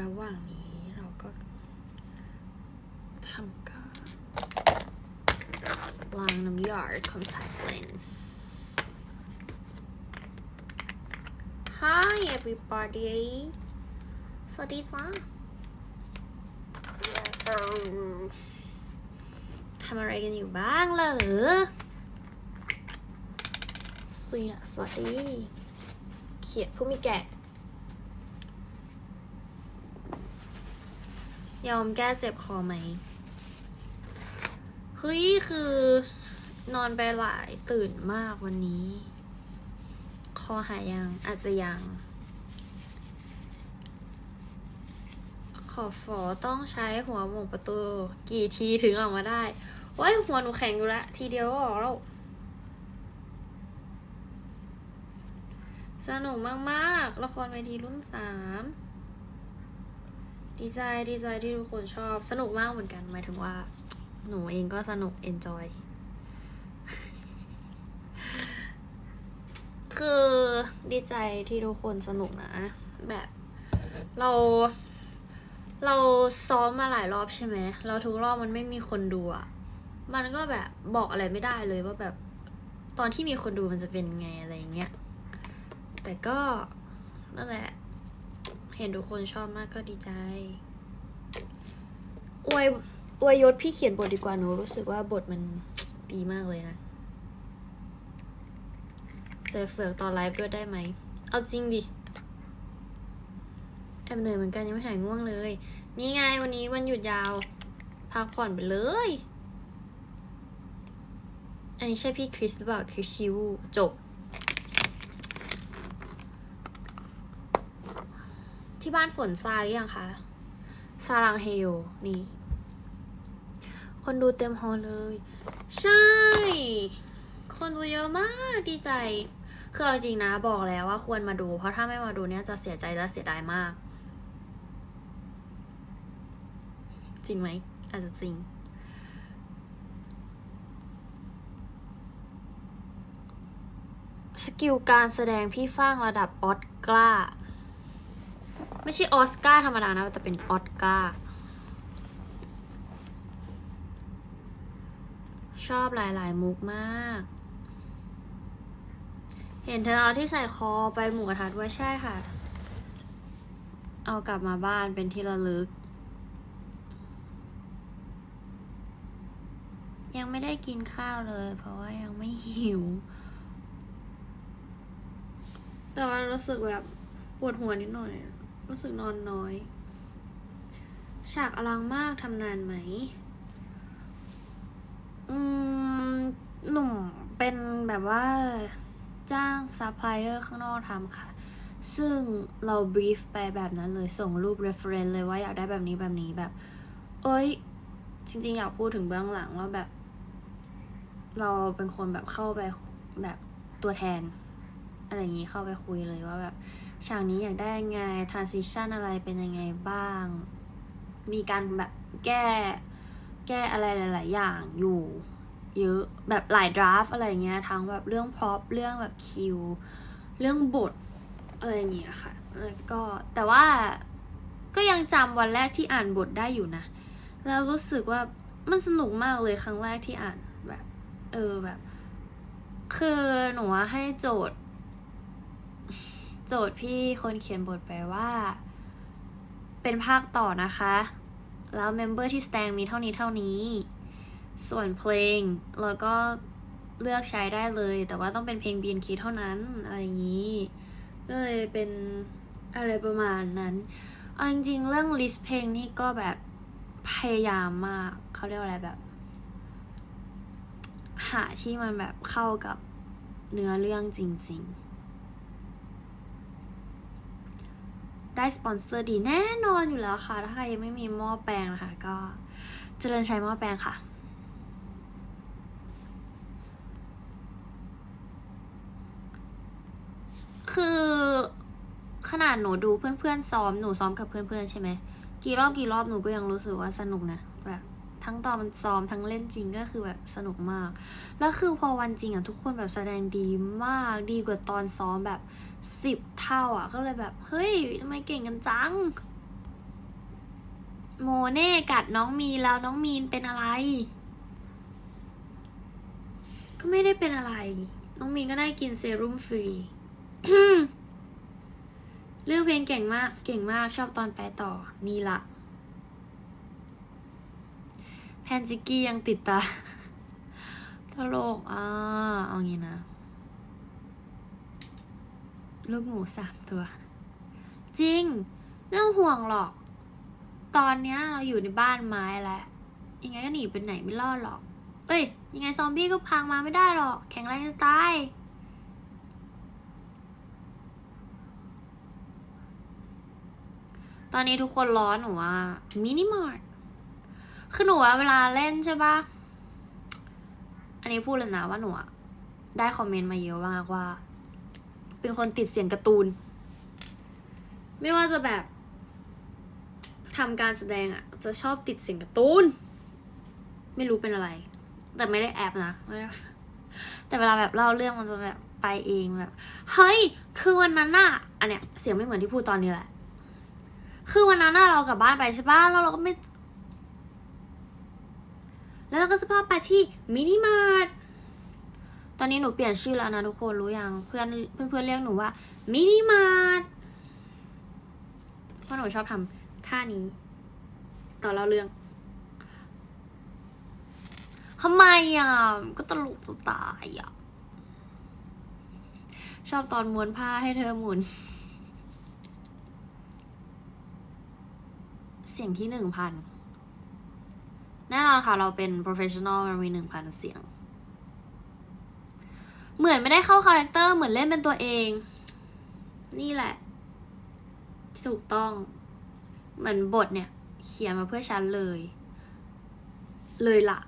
ระหว่างนี้เราก็ทำการล้างน้ำยา contact lens Hi everybody สวัสดีจ้าทำอะไรกันอยู่บ้างเหรอสวีนะสวัสดี เขียดผู้มีแก่ ยอมแก้เจ็บคอไหมเฮ้ยคือนอนไปหลายตื่นมากวันนี้ คอหายยังอาจจะยัง ขอฝอต้องใช้หัวหมุนประตู กี่ทีถึงออกมาได้โอ้ยหัวหนูแข็งอยู่ล้วทีเดียวก็ออกแล้ว สนุกมาก ๆ ละครเวทีรุ่นสาม ดีใจดีใจที่ทุกคนชอบสนุกมากเหมือนกันหมายถึงว่า หนูเองก็สนุก enjoy คือดีใจที่ทุกคนสนุกนะ แบบ เรา เราซ้อมมาหลายรอบใช่ไหมเราทุกรอบมันไม่มีคนดูอะมันก็แบบบอกอะไรไม่ได้เลยว่าแบบตอนที่มีคนดูมันจะเป็นไงอะไรอย่างเงี้ยแต่ก็นั่นแหละ เห็นทุกคนชอบมากก็ดีใจอวยอวยยศพี่เขียนบทดีกว่าหนูรู้สึกว่าบทมันดีมากเลยนะใส่เฟือกตอนไลฟ์ด้วยได้ไหม เอาจริงดิ แอบเหนื่อยเหมือนกันยังไม่หายง่วงเลย นี่ไงวันนี้วันหยุดยาว พักผ่อนไปเลย อันนี้ใช่พี่คริสหรือเปล่าคริสชิวจบ ที่บ้านฝนซาหรือยังคะซารังเฮโยนี่ คนดูเต็มฮอลเลย ใช่ คนดูเยอะมากดีใจคือเอาจริงนะบอกแล้วว่าควรมาดู เพราะถ้าไม่มาดูเนี่ยจะเสียใจและเสียดายมาก จริงไหมอาจจะจริง สกิลการแสดงพี่ฟ้างระดับออสการ์ ไม่ใช่ออสการ์ธรรมดานะ แต่เป็นออสการ์ชอบหลาย ๆ มุกมาก เห็นเธอเอาที่ใส่คอไปหมูกระทะด้วยใช่ค่ะ เอากลับมาบ้านเป็นที่ระลึก ยังไม่ได้กินข้าวเลย เพราะว่ายังไม่หิว แต่ว่ารู้สึกแบบปวดหัวนิดหน่อย รู้สึกนอนน้อย ฉากอลังมากทำนานไหม อืม หนุ่มเป็นแบบว่าจ้างซัพพลายเออร์ข้างนอกทำค่ะ ซึ่งเราบรีฟไปแบบนั้นเลย ส่งรูป reference เลยว่าอยากได้แบบนี้แบบนี้แบบเอ้ย จริง ๆ อยากพูดถึงเบื้องหลังว่าแบบ เราเป็นคนแบบเข้าไปแบบตัวแทน อะไรอย่างนี้เข้าไปคุยเลยว่าแบบ ฉากนี้อยากได้ยังไง transition อะไรเป็นยังไงบ้าง มีการแบบแก้แก้อะไรหลาย ๆ อย่างอยู่เยอะแบบหลายดราฟอะไรเงี้ยทั้งแบบเรื่องพร็อพเรื่องแบบคิว เรื่องบทอะไรอย่างเงี้ยค่ะแล้วก็แต่ว่าก็ยังจำวันแรกที่อ่านบทได้อยู่นะ แล้วรู้สึกว่ามันสนุกมากเลยครั้งแรกที่อ่านแบบ เออแบบ คือหนูให้โจทย์ โจทย์พี่คนเขียนบทไปว่า เป็นภาคต่อนะคะ แล้วเมมเบอร์ที่ stand มีเท่านี้เท่านี้ ส่วนเพลงแล้วก็เลือกใช้ได้เลย แต่ว่าต้องเป็นเพลง BNK เท่านั้น อะไรอย่างนี้ ก็เลยเป็นอะไรประมาณนั้นเอาจริงๆ เรื่อง list เพลงนี่ก็แบบพยายามมาก เขาเรียกว่าอะไรแบบ หาที่มันแบบเข้ากับเนื้อเรื่องจริง ๆ ได้สปอนเซอร์ดีแน่นอนอยู่แล้วค่ะ ถ้าใครยังไม่มีหม้อแปลงนะคะก็เจริญใช้หม้อแปลงค่ะคือขนาดหนูดูเพื่อนๆซ้อมหนูซ้อมกับเพื่อนๆใช่ไหมกี่รอบกี่รอบหนูก็ยังรู้สึกว่าสนุกนะ ทั้งตอนมันซ้อมทั้งเล่นจริงก็คือแบบสนุกมาก แล้วคือพอวันจริงอะทุกคนแบบแสดงดีมากดีกว่าตอนซ้อมแบบสิบเท่าอะ ก็เลยแบบ เฮ้ยทำไมเก่งกันจัง โมเน่กัดน้องมีนแล้วน้องมีนเป็นอะไร ก็ไม่ได้เป็นอะไร น้องมีนก็ได้กินเซรุ่มฟรีเลือกเพลงเก่งมาก เก่งมากชอบตอนไปต่อ นี่ละ แพนจิกกี้ยังติดตาตลกอะเอางี้นะ ลูกหมูสามตัว จริงไม่ต้องห่วงหรอก ตอนเนี้ยเราอยู่ในบ้านไม้แล้วยังไงก็หนีไปไหนไม่รอดหรอก เอ้ย ยังไงซอมบี้ก็พังมาไม่ได้หรอก แข็งแรงจะตายตอนนี้ทุกคนร้อนหนูว่ามินิมาร์ท คือหนูว่าเวลาเล่นใช่ปะอันนี้พูดเลยนะว่าหนูอะได้คอมเมนต์มาเยอะมากว่า เป็นคนติดเสียงการ์ตูน ไม่ว่าจะแบบทำการแสดงอะจะชอบติดเสียงการ์ตูน ไม่รู้เป็นอะไร แต่ไม่ได้แอบนะไม่ได้แต่เวลาแบบเล่าเรื่องมันจะแบบไปเองแบบ เฮ้ย คือวันนั้นน่ะอันเนี้ยเสียงไม่เหมือนที่พูดตอนนี้แหละ คือวันนั้นน่ะเรากลับบ้านไปใช่ปะแล้วเราก็ไม่ แล้วเราก็จะพาไปที่มินิมาร์ท ตอนนี้หนูเปลี่ยนชื่อแล้วนะทุกคนรู้ยังเพื่อนเพื่อนเรียกหนูว่ามินิมาร์ท เพราะหนูชอบทำท่านี้ตอนเล่าเรื่องทำไมอะ ก็ตลกจะตายอะ ชอบตอนม้วนผ้าให้เธอหมุน เสียงที่หนึ่งพัน แน่นอนค่ะ เราเป็น professional มันมีหนึ่งพันเสียง เหมือนไม่ได้เข้าคาแรคเตอร์เหมือนเล่นเป็นตัวเอง นี่แหละที่ถูกต้อง เหมือนบทเนี่ย เขียนมาเพื่อฉันเลย เลยละ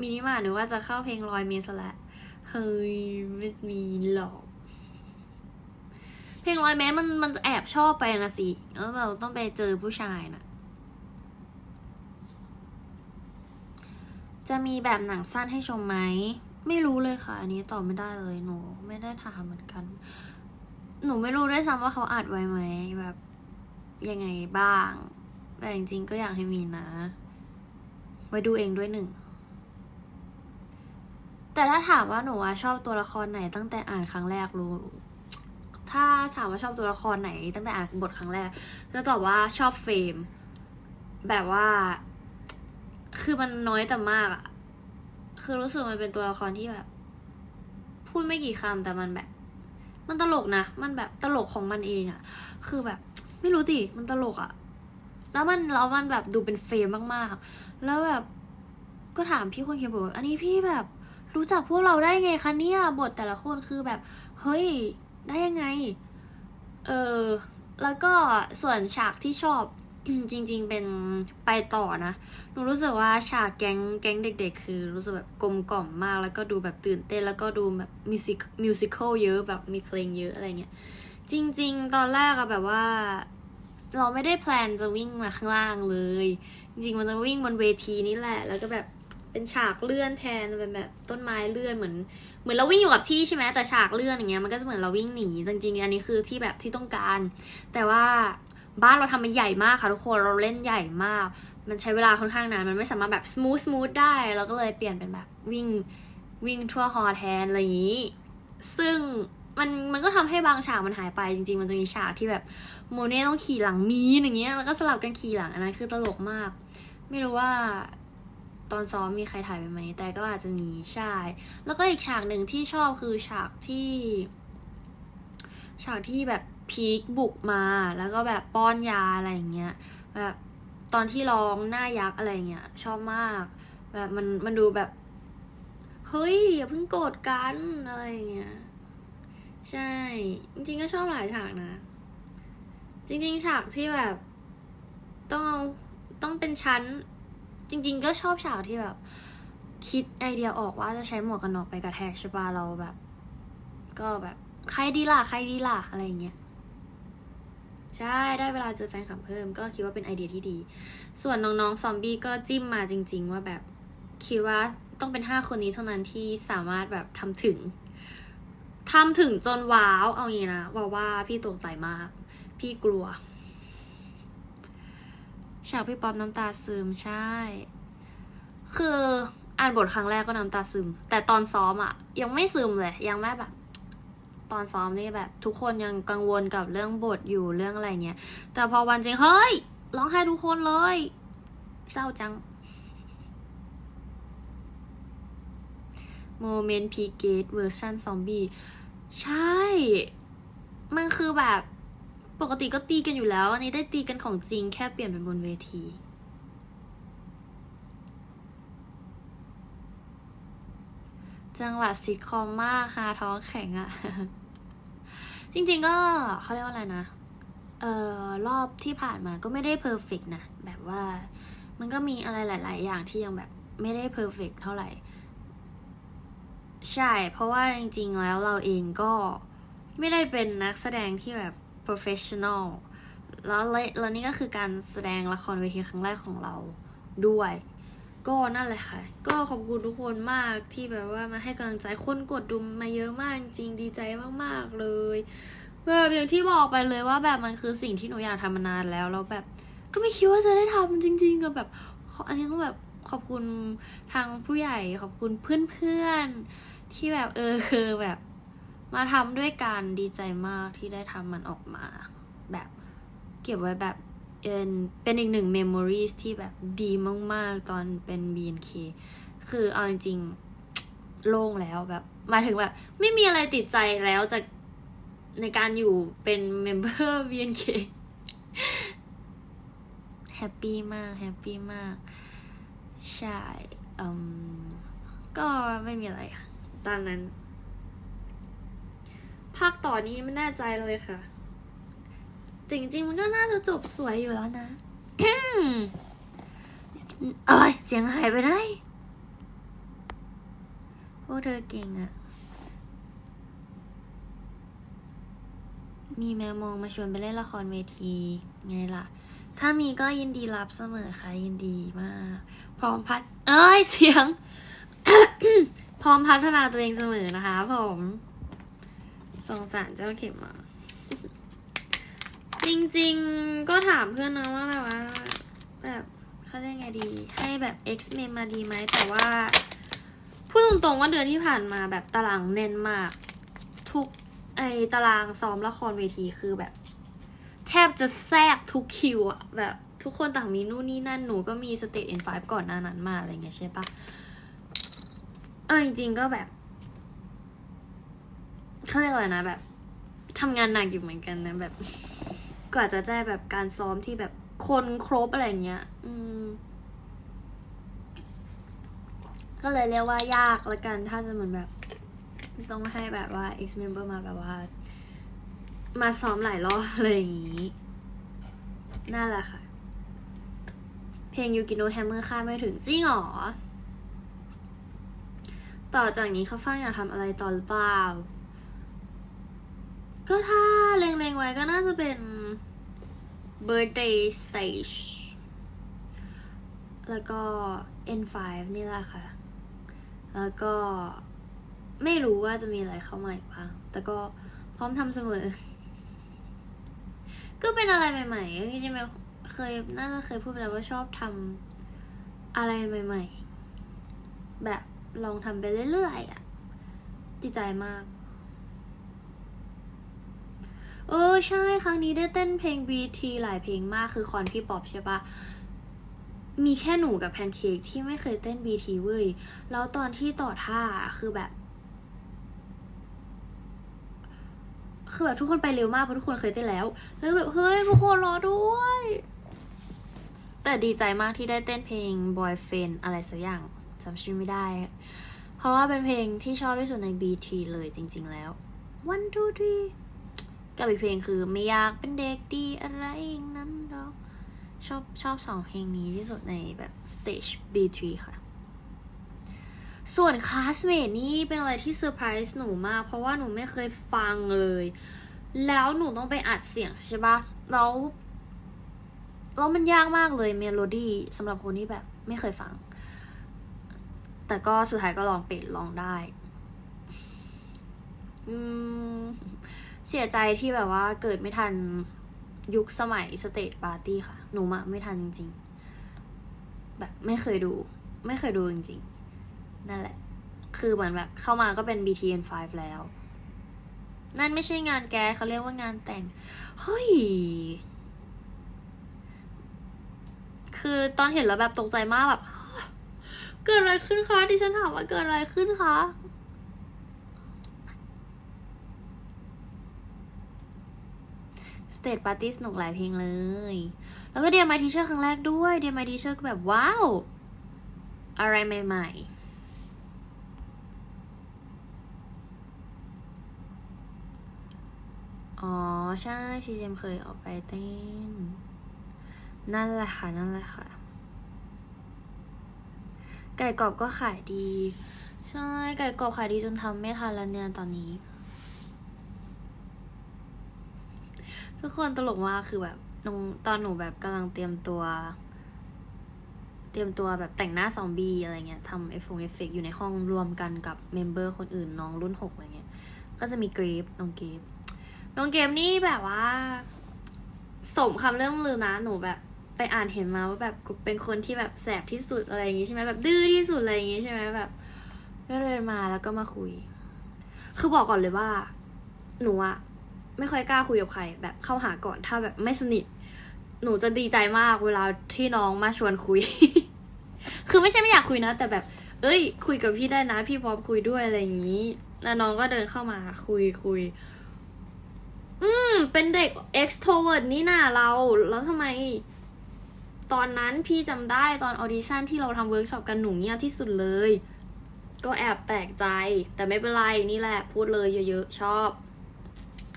มินิมาร์ทหนูว่าจะเข้าเพลงลอยเมสล้วเฮ้ยไม่มีหรอกเพลงลอยเมสมันมันจะแอบชอบไปนะสิแล้วเราต้องไปเจอผู้ชายนะ จะมีแบบหนังสั้นให้ชมไหม ไม่รู้เลยค่ะ อันนี้ตอบไม่ได้เลยหนู ไม่ได้ถามเหมือนกัน หนูไม่รู้ด้วยซ้ำว่าเขาอัดไว้ไหมแบบยังไงบ้าง แต่จริงๆก็อยากให้มีนะ ไว้ดูเองด้วยหนึ่ง แต่ถ้าถามว่าหนูว่าชอบตัวละครไหนตั้งแต่อ่านครั้งแรกรู้ ถ้าถามว่าชอบตัวละครไหน ตั้งแต่อ่านบทครั้งแรก จะตอบว่าชอบเฟรมแบบว่า คือมันน้อยแต่มากอะคือรู้สึกมันเป็นตัวละครที่แบบ พูดไม่กี่คำแต่มันแบบ มันตลกนะ มันแบบตลกของมันเองอะคือแบบ ไม่รู้ดิมันตลกอะแล้วมันแล้วมันแบบดูเป็นเฟรมมากๆ แล้วแบบก็ถามพี่คนเขียนบทว่าอันนี้พี่แบบรู้จักพวกเราได้ไงคะเนี่ยบทแต่ละคนคือแบบ เฮ้ย ได้ยังไง เออ แล้วก็ส่วนฉากที่ชอบ จริง ๆ เป็นไปต่อนะ หนูรู้สึกว่าฉากแก๊งแก๊งเด็ก ๆ คือรู้สึกแบบกลมกล่อมมาก แล้วก็ดูแบบตื่นเต้น แล้วก็ดูแบบมิวสิกมิวสิควลเยอะแบบมีเพลงเยอะอะไรเงี้ย จริง ๆ ตอนแรกอะแบบว่า เราไม่ได้แพลนจะวิ่งมาข้างล่างเลย จริงๆ มันจะวิ่งบนเวทีนี่แหละ แล้วก็แบบเป็นฉากเลื่อนแทนเป็นแบบต้นไม้เลื่อนเหมือน เหมือนเราวิ่งอยู่กับที่ใช่ไหมแต่ฉากเลื่อนอย่างเงี้ยมันก็จะเหมือนเราวิ่งหนีจริงๆอันนี้คือที่แบบที่ต้องการ แต่ว่า บ้านเราทำมันใหญ่มากค่ะทุกคนเราเล่นใหญ่มาก มันใช้เวลาค่อนข้างนานมันไม่สามารถแบบส o t h ส m o t h ได้เราก็เลยเปลี่ยนเป็นแบบวิ่งวิ่งทั่วฮอแทนอะไรอย่างนี้ ซึ่งมันมันก็ทำให้บางฉากมันหายไปจริง ๆ มันจะมีฉากที่แบบโมเน่ต้องขี่หลังมีนอย่างเงี้ยแล้วก็สลับกันขี่หลังอันนั้นคือตลกมาก ไม่รู้ว่าตอนซ้อมมีใครถ่ายไปไหมแต่ก็อาจจะมีใช่ แล้วก็อีกฉากหนึ่งที่ชอบคือฉากที่ ฉากที่แบบพีคบุกมาแล้วก็แบบป้อนยาอะไรอย่างเงี้ยแบบตอนที่ร้องหน้ายักษ์อะไรเงี้ยชอบมาก แบบมันมันดูแบบเฮ้ยอย่าเพิ่งโกรธกันอะไรอย่างเงี้ยใช่ จริง ๆ ก็ชอบหลายฉากนะ จริง ๆ ฉากที่แบบ ต้องเอาต้องเป็นชั้น จริง ๆ ก็ชอบฉากที่แบบ คิดไอเดียออกว่าจะใช้หมวกกันน็อกไปกระแทกใช่ปะเราแบบ ก็แบบ ใครดีล่ะ ใครดีล่ะ อะไรอย่างเงี้ย ใช่ ได้เวลาเจอแฟนคลับเพิ่ม ก็คิดว่าเป็นไอเดียที่ดี ส่วนน้องๆ ซอมบี้ก็จิ้มมาจริง ๆ ว่าแบบ คิดว่าต้องเป็นห้าคนนี้เท่านั้นที่สามารถแบบทำถึงทำถึงจนว้าว เอางี้นะว่าว่าพี่ตกใจมาก พี่กลัวฉากพี่ป๊อปน้ำตาซึมใช่ คืออ่านบทครั้งแรกก็น้ำตาซึม แต่ตอนซ้อมอะยังไม่ซึมเลย ยังไม่แบบ ตอนซ้อมนี่แบบ ทุกคนยังกังวลกับเรื่องบทอยู่เรื่องอะไรเงี้ย แต่พอวันจริงเฮ้ยร้องไห้ทุกคนเลยเศร้าจังโมเมนต์พีเกตเวอร์ชันซอมบี้ใช่ มันคือแบบปกติก็ตีกันอยู่แล้ว อันนี้ได้ตีกันของจริงแค่เปลี่ยนเป็นบนเวที จังหวะซิทคอมมากฮาท้องแข็งอะ จริง ๆ ก็เขาเรียกว่าอะไรนะเอ่อรอบที่ผ่านมาก็ไม่ได้เพอร์เฟกนะ แบบว่ามันก็มีอะไรหลาย ๆ อย่างที่ยังแบบไม่ได้เพอร์เฟกเท่าไหร่ ใช่ เพราะว่าจริง ๆ แล้วเราเองก็ไม่ได้เป็นนักแสดงที่แบบ professional แล้วและแล้วนี่ก็คือการแสดงละครเวทีครั้งแรกของเราด้วย ก็นั่นแหละค่ะ ก็ขอบคุณทุกคนมากที่แบบว่ามาให้กำลังใจคนกดดูมาเยอะมากจริงดีใจมากๆเลยแบบอย่างที่บอกไปเลยว่าแบบมันคือสิ่งที่หนูอยากทำมานานแล้วแล้วแบบ ก็ไม่คิดว่าจะได้ทำจริง ๆก็แบบอันนี้ต้องแบบขอบคุณทางผู้ใหญ่ขอบคุณเพื่อนๆที่แบบเออคือแบบมาทำด้วยกันดีใจมากที่ได้ทำมันออกมา แบบเก็บไว้แบบ เป็นเป็นอีกหนึ่งเมมโมรีที่แบบดีมาก ๆ ตอนเป็น BNK คือเอาจริงๆโล่งแล้วแบบมาถึงแบบ ไม่มีอะไรติดใจแล้วจากในการอยู่เป็นเมมเบอร์ BNK แฮปปี้มาก แฮปปี้มาก ใช่อืมก็ไม่มีอะไรค่ะ ตอนนั้น ภาคต่อนี้ไม่แน่ใจเลยค่ะ จริงๆ มันก็น่าจะจบสวยอยู่แล้วนะเอ้ยเสียงหายไปไหนพวกเธอเก่งอะมีแมวมองมาชวนไปเล่นละครเวที ไงล่ะ ถ้ามีก็ยินดีรับเสมอค่ะ ยินดีมาก พร้อมพัฒเอ้ย เสียง พร้อมพัฒนาตัวเองเสมอนะคะผม สงสารเจ้าเข็มอะ จริงๆ ก็ถามเพื่อนนะว่าแบบว่าแบบเขาเรียกไงดี ให้แบบ X m e มาดีไหมแต่ว่า พูดตรงๆว่าเดือนที่ผ่านมาแบบตารางแน่นมาก ทุกไอตารางซ้อมละครเวทีคือแบบ แทบจะแทรกทุกคิวอะแบบทุกคนต่างมีนู่นนี่นั่นหนูก็มีสเต n นไฟก่อนหน้านั้นมาอะไรเงี้ยใช่ปะเอาจริงๆก็แบบเขาเรียกอะไรนะแบบทำงานหนักอยู่เหมือนกันนะแบบ กว่าจะได้แบบการซ้อมที่แบบคนครบอะไรเงี้ย อืม ก็เลยเรียกว่ายากละกัน ถ้าจะเหมือนแบบ ต้องให้แบบว่า ex member มาแบบว่า มาซ้อมหลายรอบอะไรอย่างงี้ นั่นแหละค่ะ เพลงยูกิโนแฮมเมอร์ค่าดไม่ถึงจริงหรอ ต่อจากนี้เขาฟังอยากทำอะไรต่อหรือเปล่า ก็ถ้าเล็งๆไว้ก็น่าจะเป็น birthday stage แล้วก็ N5 นี่แหละค่ะ แล้วก็ไม่รู้ว่าจะมีอะไรเข้ามาอีกบ้าง แต่ก็พร้อมทำเสมอ ก็เป็นอะไรใหม่ๆจริงๆเคยน่าจะเคยพูดไปแล้วว่าชอบทำอะไรใหม่ ๆ แบบลองทำไปเรื่อยๆอะดีใจมาก เออใช่ครั้งนี้ได้เต้นเพลง BT หลายเพลงมากคือคอนพี่ป๊อปใช่ปะมีแค่หนูกับแพนเค้กที่ไม่เคยเต้น BT เว้ย แล้วตอนที่ต่อท่าคือแบบ คือแบบทุกคนไปเร็วมากเพราะทุกคนเคยเต้นแล้ว แล้วแบบเฮ้ยทุกคนรอด้วย แต่ดีใจมากที่ได้เต้นเพลง Boyfriend อะไรสักอย่างจำชื่อไม่ได้ เพราะว่าเป็นเพลงที่ชอบที่สุดใน BT เลยจริง ๆ แล้ว one two three กับอีกเพลงคือไม่อยากเป็นเด็กดีอะไรอย่างนั้นหรอกชอบชอบสองเพลงนี้ที่สุดในแบบ stage B3 ค่ะ ส่วน classmate นี่เป็นอะไรที่เซอร์ไพรส์หนูมาก เพราะว่าหนูไม่เคยฟังเลย แล้วหนูต้องไปอัดเสียงใช่ปะแล้วแล้วมันยากมากเลยเมโลดี้สำหรับคนที่แบบไม่เคยฟัง แต่ก็สุดท้ายก็ลองเป็ดลองได้ อืม เสียใจที่แบบว่าเกิดไม่ทันยุคสมัยสเตจปาร์ตี้ค่ะ หนูมาไม่ทันจริง ๆ แบบไม่เคยดู ไม่เคยดูจริงๆ นั่นแหละ คือเหมือนแบบเข้ามาก็เป็น BTN5 แล้ว นั่นไม่ใช่งานแกสเขาเรียกว่างานแต่ง เฮ้ย คือตอนเห็นแล้วแบบตกใจมากแบบ เกิดอะไรขึ้นคะ ดิฉันถามว่าเกิดอะไรขึ้นคะส เตจปาร์ตี้สนุกหลายเพลงเลย แล้วก็เดียมาทีเชอร์ครั้งแรกด้วยเดียมาทีเชอร์ก็แบบว้าว อะไรใหม่ ๆอ๋อ ใช่ซีเจมเคยออกไปเต้น นั่นแหละค่ะ นั่นแหละค่ะ ไก่กรอบก็ขายดี ใช่ ไก่กรอบขายดีจนทำไม่ทันแล้วเนี่ยตอนนี้ ทุกคนตลกมากคือแบบนงตอนหนูแบบกำลังเตรียมตัว เตรียมตัวแบบแต่งหน้าซอมบี้อะไรเงี้ยทำเอฟเอฟเฟกอยู่ในห้องรวมกันกับเมมเบอร์คนอื่นน้องรุ่นหกอะไรเงี้ย ก็จะมีเกรฟน้องเกรฟน้องเกรฟนี่แบบว่า สมคำเรื่องลือนะหนูแบบไปอ่านเห็นมาว่าแบบเป็นคนที่แบบแสบที่สุดอะไรอย่างงี้ใช่ไหมแบบดื้อที่สุดอะไรอย่างงี้ใช่ไหมแบบก็เดินมาแล้วก็มาคุย คือบอกก่อนเลยว่า หนูอะ ไม่ค่อยกล้าคุยกับใคร แบบเข้าหาก่อนถ้าแบบไม่สนิท หนูจะดีใจมากเวลาที่น้องมาชวนคุย คือไม่ใช่ไม่อยากคุยนะ แต่แบบ เอ้ย คุยกับพี่ได้นะ พี่พร้อมคุยด้วยอะไรอย่างนี้แล้วน้องก็เดินเข้ามาคุยคุย อืม เป็นเด็ก extrovert นี่น่าเรา แล้วทำไม ตอนนั้นพี่จำได้ตอนออดิชั่นที่เราทำเวิร์กช็อปกันหนูเงียบที่สุดเลย ก็แอบแปลกใจ แต่ไม่เป็นไรนี่แหละ พูดเลยเยอะๆ ชอบ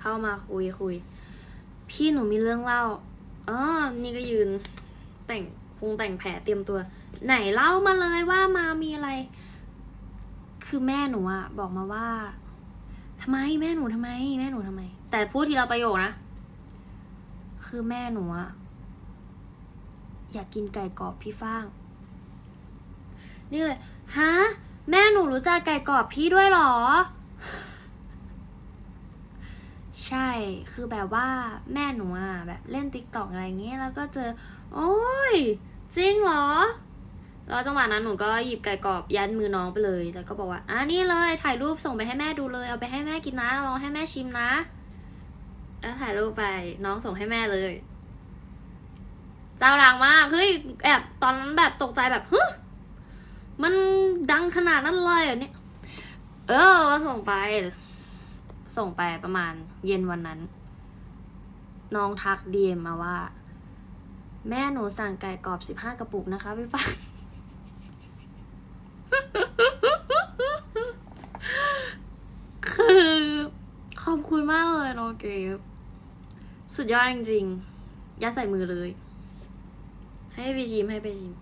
เข้ามาคุยคุย พี่หนูมีเรื่องเล่าอ๋อนี่ก็ยืน แต่งพุงแต่งแผลเตรียมตัว ไหนเล่ามาเลยว่ามามีอะไร คือแม่หนูอะบอกมาว่าทำไมแม่หนูทำไม แม่หนูทำไม แต่พูดทีละประโยคนะ คือแม่หนูอะอยากกินไก่กรอบพี่ฟ้าง นี่เลยฮะแม่หนูรู้จักไก่กรอบพี่ด้วยหรอ ใช่ คือแบบว่าแม่หนูอะแบบเล่นติ๊กตอกอะไรเงี้ยแล้วก็เจอ โอ้ย จริงเหรอ แล้วจังหวะนั้นหนูก็หยิบไก่กรอบยันมือน้องไปเลย แล้วก็บอกว่า อะนี่เลย ถ่ายรูปส่งไปให้แม่ดูเลย เอาไปให้แม่กินนะ ลองให้แม่ชิมนะ แล้วถ่ายรูปไปน้องส่งให้แม่เลย เจ้าดังมาก เฮ้ยแอบตอนนั้นแบบตกใจแบบฮึมันดังขนาดนั้นเลยเหรอเนี่ย เออส่งไป ส่งไปประมาณ เย็นวันนั้น น้องทักดีเอ็มมาว่า แม่หนูสั่งไก่กรอบสิบห้ากระปุกนะคะพี่ฟ้าคือขอบคุณมากเลยน้องเกฟสุดยอดจริงๆยัดใส่มือเลย ให้ไปชิมให้ไปชิม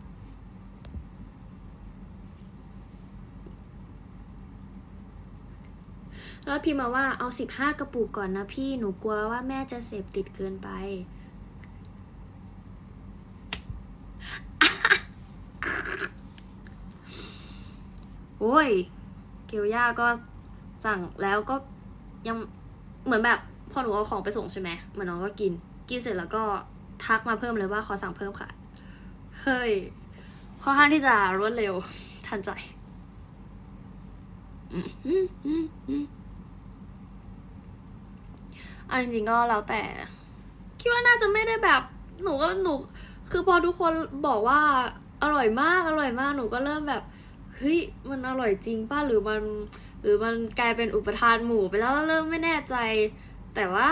แล้วพิมพ์มาว่าเอาสิบห้ากระปุกก่อนนะพี่หนูกลัวว่าแม่จะเสพติดเกินไป โอ้ย เกียวย่าก็สั่งแล้วก็ยังเหมือนแบบพอหนูเอาของไปส่งใช่ไหมเหมือนน้องก็กิน กินเสร็จแล้วก็ทักมาเพิ่มเลยว่าขอสั่งเพิ่มค่ะ เฮ้ยค่อนข้างที่จะรวดเร็วทันใจ อันจริงๆก็แล้วแต่ คิดว่าน่าจะไม่ได้แบบหนูก็หนูคือพอทุกคนบอกว่าอร่อยมากอร่อยมากหนูก็เริ่มแบบเฮ้ยมันอร่อยจริงป่ะหรือมัน หรือมันกลายเป็นอุปทานหมู่ไปแล้วเริ่มไม่แน่ใจ แต่ว่า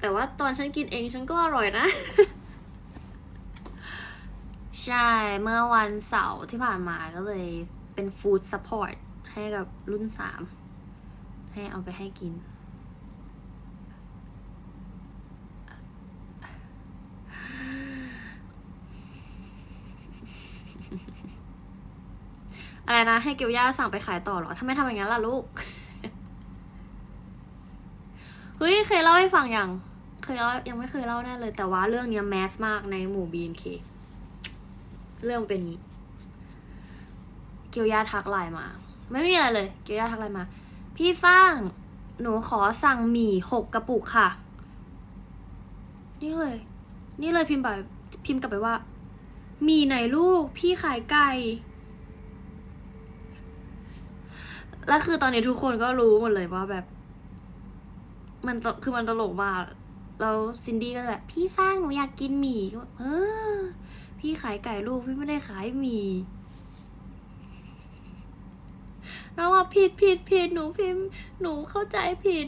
แต่ว่าตอนฉันกินเองฉันก็อร่อยนะ ใช่เมื่อวันเสาร์ที่ผ่านมาก็เลยเป็นฟู้ดซัพพอร์ตให้กับรุ่นสามให้เอาไปให้กิน อะไรนะ ให้เกียวย่าสั่งไปขายต่อหรอทำไมทำอย่างนั้นล่ะลูก เฮ้ย เคยเล่าให้ฟังยังเคยเล่ายังไม่เคยเล่าแน่เลย แต่ว่าเรื่องเนี้ยแมสมากในหมู่ BNK เรื่องเป็นนี้ เกียวย่าทักไลน์มา ไม่มีอะไรเลย เกียวย่าทักไลน์มา พี่ฟ้าง หนูขอสั่งหมี่หกกระปุกค่ะ นี่เลย นี่เลยพิมพ์ไปพิมพ์กลับไปว่า มีไหนลูก พี่ขายไก่ แล้วคือตอนนี้ทุกคนก็รู้หมดเลยว่าแบบ มันตคือมันตลกมากแล้วซินดี้ก็แบบ พี่ฟางหนูอยากกินหมี่ก็แบบเออ พี่ขายไก่ลูกพี่ไม่ได้ขายหมี่แล้วว่าผิดผิดผิดหนูพิมพ์หนูเข้าใจผิด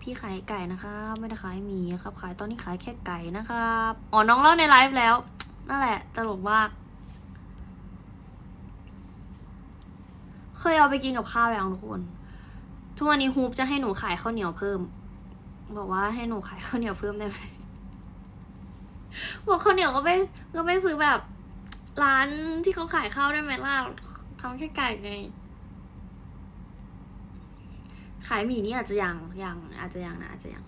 พี่ขายไก่นะครับไม่ได้ขายหมีครับ ขายตอนนี้ขายแค่ไก่นะครับอ๋อน้องเล่าในไลฟ์แล้ว นั่นแหละ ตลกมากเคยเอาไปกินกับข้าวอย่างทุกคน ทุกวันนี้ฮูปจะให้หนูขายข้าวเหนียวเพิ่ม บอกว่าให้หนูขายข้าวเหนียวเพิ่มได้ไหมบอกข้าวเหนียวก็ไปก็ไปซื้อแบบ ร้านที่เขาขายข้าวได้ไหมล่ะทำแค่ไก่ไง ขายหมี่นี่อาจจะยังยังอาจจะยังนะอาจจะยัง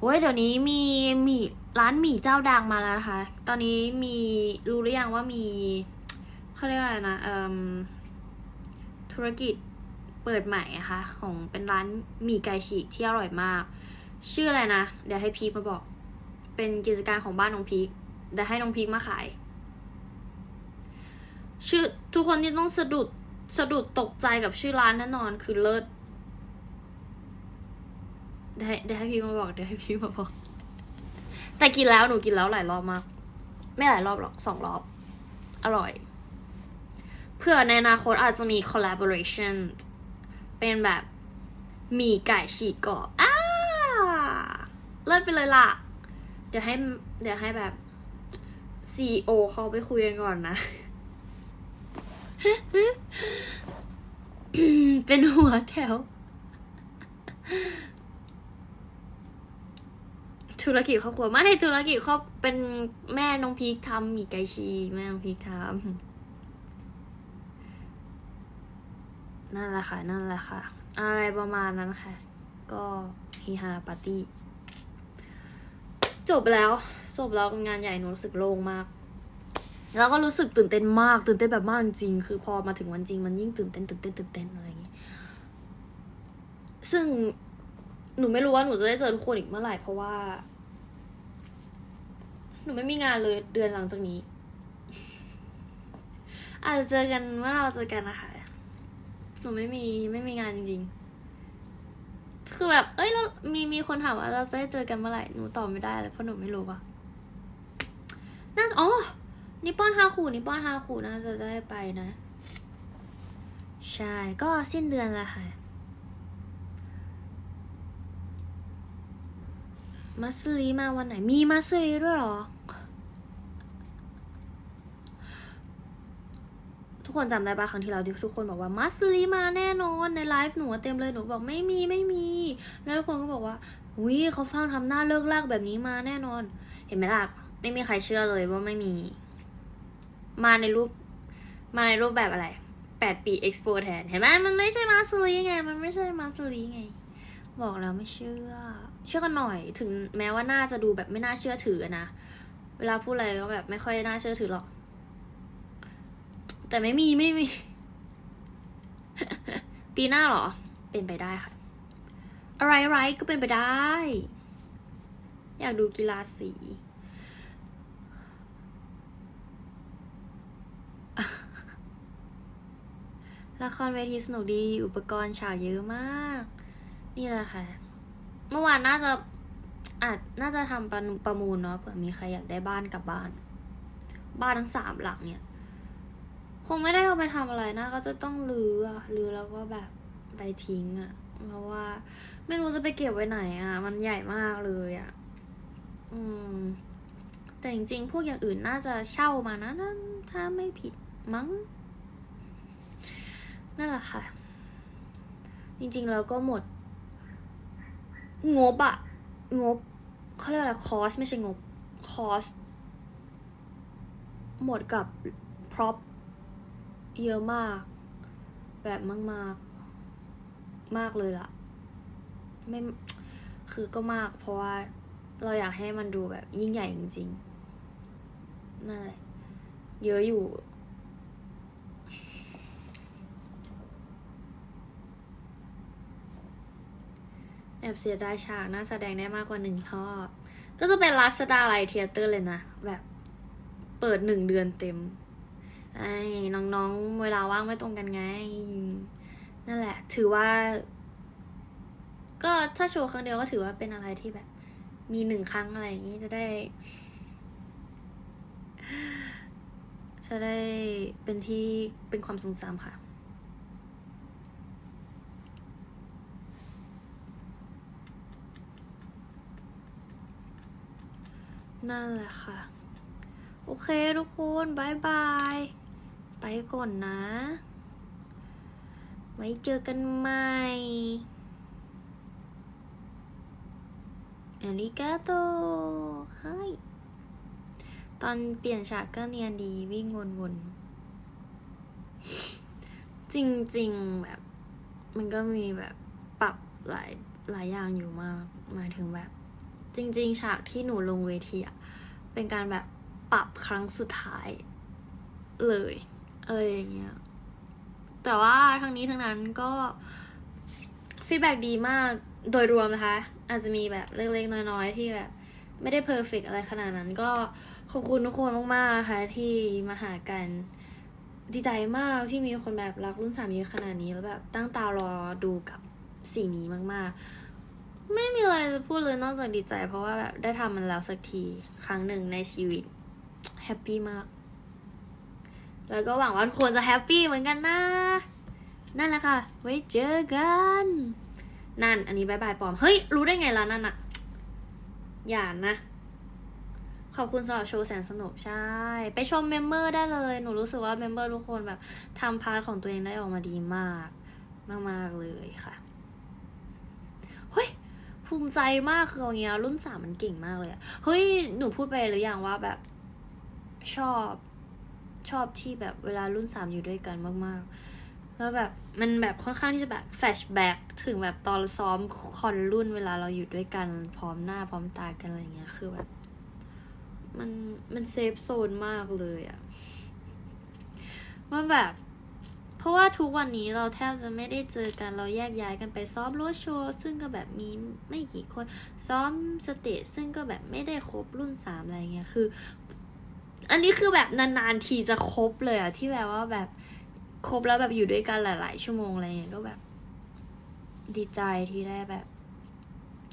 โอ้ยเดี๋ยวนี้มีหมี่ร้านหมี่เจ้าดังมาแล้วนะคะ ตอนนี้มีรู้หรือยังว่ามีเขาเรียกว่าอะไรนะเอ่มธุรกิจเปิดใหม่นะคะของเป็นร้านหมี่ไก่ฉีกที่อร่อยมาก ชื่ออะไรนะ เดี๋ยวให้พีคมาบอก เป็นกิจการของบ้านน้องพีคเดี๋ยวให้น้องพีคมาขาย ชื่อทุกคนนี่ต้องสะดุด สะดุดตกใจกับชื่อร้านแน่นอนคือเลิศเดี๋ยวให้เดี๋ยวให้พี่มาบอกเดี๋ยวให้พี่มาบอก แต่กินแล้วหนูกินแล้วหลายรอบมาก ไม่หลายรอบหรอกสองรอบ อร่อย เพื่อในอนาคตอาจจะมี collaboration เป็นแบบหมีไก่ฉีกกรอบอ้าเลิศไปเลยล่ะ เดี๋ยวให้เดี๋ยวให้แบบ CEO เขาไปคุยกันก่อนนะ เป็นหัวแถว ธุรกิจครอบครัวไม่ธุรกิจครอบเป็นแม่น้องพีคทำหมีไก่ชีแม่น้องพีคทำนั่นแหละค่ะ นั่นแหละค่ะ อะไรประมาณนั้นค่ะ ก็ฮีฮาปาร์ตี้ จบแล้ว จบแล้วงานใหญ่หนูรู้สึกโล่งมาก แล้วก็รู้สึกตื่นเต้นมาก ตื่นเต้นแบบมากจริง คือพอมาถึงวันจริงมันยิ่งตื่นเต้นตื่นเต้นตื่นเต้นอะไรอย่างงี้ ซึ่งหนูไม่รู้ว่าหนูจะได้เจอทุกคนอีกเมื่อไหร่เพราะว่า หนูไม่มีงานเลยเดือนหลังจากนี้ อาจจะเจอกันเมื่อเราเจอกันนะคะ หนูไม่มีไม่มีงานจริง ๆ คือแบบ เอ้ยเรามีมีคนถามว่าเราจะได้เจอกันเมื่อไหร่ หนูตอบไม่ได้เลยเพราะหนูไม่รู้ว่าน่าจะอ๋อ นิปปอนฮาคูนิปปอนฮาคูน่าจะได้ไปนะ ใช่ ก็สิ้นเดือนล้วค่ะ มัสลีมาวันไหน มีมัสลีด้วยหรอ ทุกคนจำได้ปะครั้งที่เราที่ทุกคนบอกว่ามัสลีมาแน่นอนในไลฟ์หนูเต็มเลยหนูบอกไม่มีไม่มี แล้วทุกคนก็บอกว่าวิเขาฟังทำหน้าเลิกลากแบบนี้มาแน่นอน เห็นไหมล่ะ ไม่มีใครเชื่อเลยว่าไม่มี มาในรูป มาในรูปแบบอะไรแปดปีเอ็กซ์โปแทน เห็นไหมมันไม่ใช่มาสลีไง มันไม่ใช่มาสลีไง บอกแล้วไม่เชื่อ เชื่อกันหน่อยถึงแม้ว่าน่าจะดูแบบไม่น่าเชื่อถือนะ เวลาพูดอะไรก็แบบไม่ค่อยน่าเชื่อถือหรอก แต่ไม่มีไม่มี ปีหน้าหรอ เป็นไปได้ค่ะ อะไรไรก็เป็นไปได้ อยากดูกีฬาสี ละครเวทีสนุกดี อุปกรณ์ฉากเยอะมาก นี่แหละค่ะ เมื่อวานน่าจะอาจน่าจะทำประประมูลเนาะเผื่อมีใครอยากได้บ้านกลับบ้าน บ้านทั้งสามหลังเนี่ย คงไม่ได้เอาไปทำอะไรนะ ก็จะต้องรื้ออะรื้อแล้วก็แบบไปทิ้งอะเพราะว่า ไม่รู้จะไปเก็บไว้ไหนอะมันใหญ่มากเลยอะอืม แต่จริงๆ พวกอย่างอื่นน่าจะเช่ามานะนั่นถ้าไม่ผิดมั้ง นั่นแหละค่ะ จริงๆ แล้วก็หมด งบอะงบเขาเรียกอะไรคอสไม่ใช่งบคอสหมดกับพร็อพเยอะมาก แบบมากมากๆมากเลยล่ะไม่คือก็มาก เพราะว่าเราอยากให้มันดูแบบยิ่งใหญ่จริงๆนั่นแหละเยอะอยู่ น อบเสียดายฉากน่าแสดงได้มากกว่าหนึ่งรอบก็จะเป็นรัชดาลัยเทียเตอร์เลยนะ แบบเปิดหนึ่งเดือนเต็ม ไอ้น้องๆ เวลาว่างไม่ตรงกันไง นั่นแหละ ถือว่า ก็ถ้าโชว์ครั้งเดียวก็ถือว่าเป็นอะไรที่แบบ มีหนึ่งครั้งอะไรอย่างนี้จะได้ จะได้เป็นที่เป็นความทรงจำค่ะ นั่นแหละค่ะ โอเคทุกคนบายบาย ไปก่อนนะ ไว้เจอกันใหม่อาริกาโตไฮตอนเปลี่ยนฉากก็เนียนดีวิ่งวนๆ จริงๆแบบ มันก็มีแบบปรับหลายหลายอย่างอยู่มากหมายถึงแบบ จริง ๆ ฉากที่หนูลงเวทีอะเป็นการแบบปรับครั้งสุดท้าย เลยเอออย่างเงี้ยแต่ว่าทั้งนี้ทั้งนั้นก็ฟีดแบ็ดีมากโดยรวมนะคะ อาจจะมีแบบเล็กๆ น้อยๆ ที่แบบ ไม่ได้เพอร์เฟกอะไรขนาดนั้น ก็ขอบคุณทุกคนมากๆนะคะที่มาหากันดีใจมากที่มีคนแบบรักรุ่นสามเยอะขนาดนี้แล้วแบบตั้งตารอดูกับสิ่งนี้มากๆ ไม่มีอะไรจะพูดเลยนอกจากดีใจ เพราะว่าแบบได้ทำมันแล้วสักทีครั้งหนึ่งในชีวิตแฮปปี้มาก แล้วก็หวังว่าทุกคนจะแฮปปี้เหมือนกันนะ นั่นแหละค่ะ ไว้เจอกัน นั่น อันนี้บายบายปอม เฮ้ย รู้ได้ไงล่ะนั่นอะอย่านะ ขอบคุณสำหรับโชว์แสนสนุกใช่ ไปชมเมมเบอร์ได้เลย หนูรู้สึกว่าเมมเบอร์ทุกคนแบบทำพาร์ทของตัวเองได้ออกมาดีมาก มาก ๆ เลยค่ะ ภูมิใจมากคืออย่างเงี้ยรุ่นสามมันเก่งมากเลยอะเฮ้ยหนูพูดไปหรืออยังว่าแบบชอบชอบที่แบบเวลารุ่นสามอยู่ด้วยกันมากๆ แล้วแบบมันแบบค่อนข้างที่จะแบบแฟชแบ็กถึงแบบตอนซ้อมคอนรุ่นเวลาเราอยู่ด้วยกัน พร้อมหน้าพร้อมตากันอะไรเงี้ยคือแบบ มันมันเซฟโซนมากเลยอะมันแบบ เพราะว่าทุกวันนี้เราแทบจะไม่ได้เจอกันเราแยกย้ายกันไปซ้อมรถโชว์ซึ่งก็แบบมีไม่กี่คนซ้อมสเตจซึ่งก็แบบไม่ได้ครบรุ่นสามอะไรเงี้ยคือ อันนี้คือแบบนานๆทีจะครบเลยอะที่แบบว่าแบบครบแล้วแบบอยู่ด้วยกันหลาย ๆ ชั่วโมงอะไรเงี้ยก็แบบ ดีใจที่ได้แบบ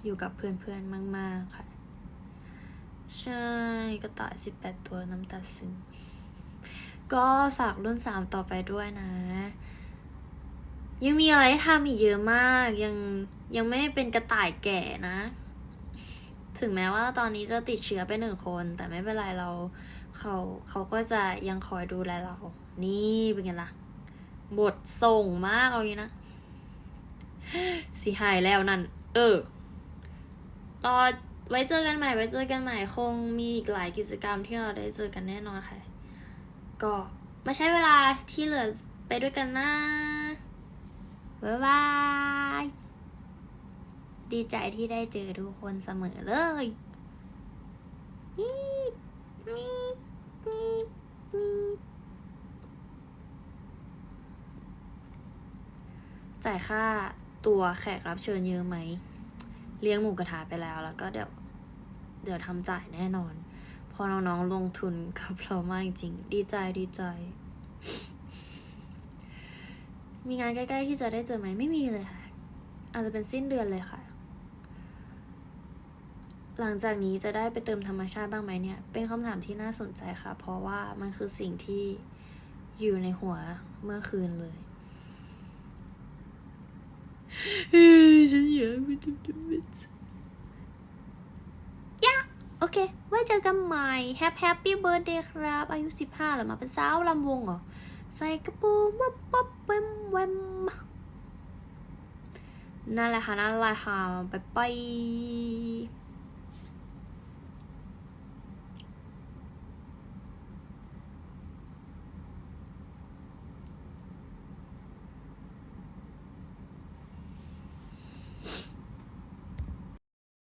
อยู่กับเพื่อนๆมาก ๆ ค่ะ ใช่ก็ต่ายสิบแปดตัวน้ำตาซึม ก็ฝากรุ่นสามต่อไปด้วยนะ ยังมีอะไรทำอีกเยอะมาก ยังยังไม่เป็นกระต่ายแก่นะ ถึงแม้ว่าตอนนี้จะติดเชื้อไปหนึ่งคน แต่ไม่เป็นไรเราเขาเขาก็จะยังคอยดูแลเรา นี่เป็นไงล่ะ บทส่งมากเอาอย่างนี้นะสิหายแล้วนั่น เออ รอไว้เจอกันใหม่ ไว้เจอกันใหม่ คงมีอีกหลายกิจกรรมที่เราได้เจอกันแน่นอนค่ะ ก็มาใช้เวลาที่เหลือไปด้วยกันนะ บ๊ายบาย ดีใจที่ได้เจอทุกคนเสมอเลยยีมีมีมีจ่ายค่าตัวแขกรับเชิญเยอะไหม เลี้ยงหมูกระทะไปแล้วแล้วก็เดี๋ยว เดี๋ยวทำจ่ายแน่นอน พอน้องๆลงทุนกับเรามากจริงๆดีใจดีใจ มีงานใกล้ๆที่จะได้เจอไหมไม่มีเลยค่ะ อาจจะเป็นสิ้นเดือนเลยค่ะ หลังจากนี้จะได้ไปเติมธรรมชาติบ้างไหมเนี่ย เป็นคำถามที่น่าสนใจค่ะ เพราะว่ามันคือสิ่งที่อยู่ในหัวเมื่อคืนเลยฉันอยากไปทำธรรมชาติ อเค ไว้เจอกันใหม่แฮปแฮปปี้เบิร์ดเดย์ครับ อายุสิบห้าหรอมาเป็นสาวลำวงเหรอ ใส่กระโปรงวับวับแวมแวมนั่นแหละค่ะ นั่นแหละค่ะบายบาย